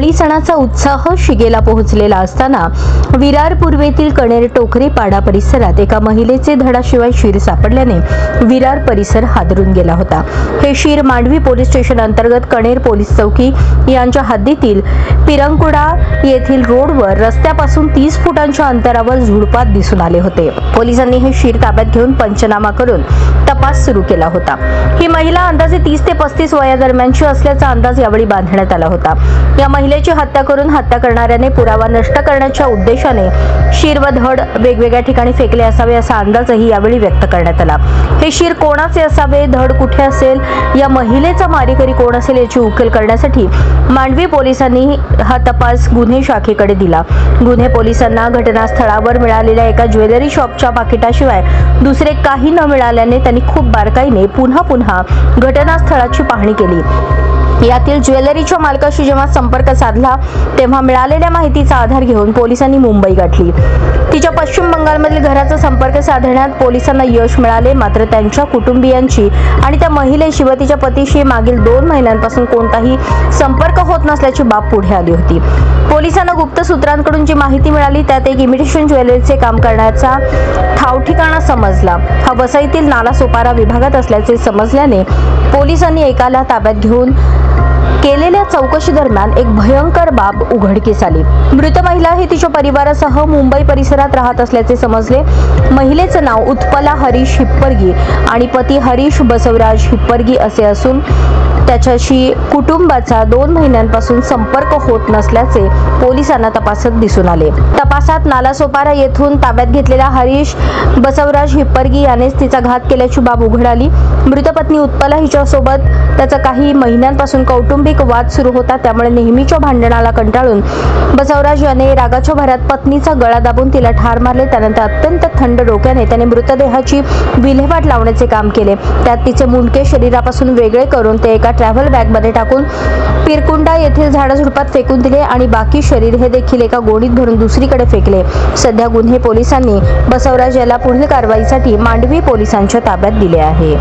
होळी सणाचा उत्साह शिगेला पोहोचलेला असताना विरार पूर्वेतील कणेर टोकरे पाडा परिसरात एका महिलेचे धडाशिवाय शिर सापडल्याने विरार परिसर हादरून गेला होता. हे शिर मांडवी पोलीस स्टेशन अंतर्गत कणेर पोलीस चौकी यांच्या हद्दीतील पिरंकुडा येथील रोडवर रस्त्यापासून तीस फुटांच्या अंतरावर झुडपात दिसून आले होते. पोलिसांनी हे शिर ताब्यात घेऊन पंचनामा करून तपास सुरू केला होता. ही महिला अंदाजे तीस ते पस्तीस वयादरम्यानची असल्याचा अंदाज यावेळी बांधण्यात आला होता. या महिला महिलेची हत्या करून हत्या करणाऱ्याने पुरावा नष्ट करण्याच्या उद्देशाने शिर व धड वेगवेगळ्या ठिकाणी फेकले असावे असा अंदाजही यावेळी व्यक्त करण्यात आला. हे शिर कोणाचे असावे? धड कुठे असेल? या महिलेचा मारेकरी कोण असेल याची उकल करण्यासाठी मांडवी पोलिसांनी हा तपास गुन्हे शाखेकडे दिला. गुन्हे पोलिसांना घटनास्थळावर मिळालेल्या एका ज्वेलरी शॉपच्या पाकिटाशिवाय दुसरे काही न मिळाल्याने त्यांनी खूप बारकाईने पुन्हा पुन्हा घटनास्थळाची पाहणी केली. यातील ज्वेलरीच्या मालकाशी जेव्हा संपर्क साधला तेव्हा मिळालेल्या माहितीचा आधार घेऊन पोलिसांनी मुंबई गाठली. तिच्या पश्चिम बंगालमधील घराचा संपर्क साधण्यात पोलिसांना यश मिळाले मात्र त्यांच्या कुटुंबियांची आणि त्या महिलेशी व तिच्या पतीशी मागील दोन महिन्यांपासून कोणताही संपर्क होत नसल्याची बाब पुढे आली होती. पोलिसांना गुप्त सूत्रांकडून जी माहिती मिळाली त्यात एक इमिटेशन ज्वेलरीचे काम करण्याचा ठावठिकाणा समजला. हा वसईतील नालासोपारा विभागात असल्याचे समजल्याने पोलिसांनी एकाला ताब्यात घेऊन केलेल्या चौकशी दरम्यान एक भयंकर बाब उघडकीस आली. मृत महिला ही तिच्या परिवारासह मुंबई परिसरात राहत असल्याचे समजले. महिलेचं नाव उत्पला हरीश हिप्परगी आणि पती हरीश बसवराज हिप्परगी असे असून त्याच्याशी कुटुंबाचा दोन महिन्यांपासून संपर्क होत नसल्याचे पोलिसांना तपासात दिसून आले. तपासात नालासोपारा येथून ताब्यात घेतलेला हरीश बसवराज हिप्परगी यानेच तिचा घात केल्याची बाब उघड आली. मृत पत्नी उत्पला हिच्यासोबत त्याचा काही महिन्यांपासून कौटुंबिक वाद सुरू होता त्यामुळे नेहमीच्या भांडणाला कंटाळून बसवराज याने रागाच्या भरात पत्नीचा गळा दाबून तिला ठार मारले. त्यानंतर अत्यंत थंड डोक्याने त्याने मृतदेहाची विल्हेवाट लावण्याचे काम केले. त्यात तिचे मुंडके शरीरापासून वेगळे करून ते एका ट्रॅव्हल बॅगमध्ये टाकून पिरकुंडा येथील झाडाझुडपात फेकून दिले आणि बाकी शरीर हे देखील एका गोणीत भरून दुसरीकडे फेकले. सध्या गुन्हे पोलिसांनी बसवराज याला पुढील कारवाईसाठी मांडवी पोलिसांच्या ताब्यात दिले आहे.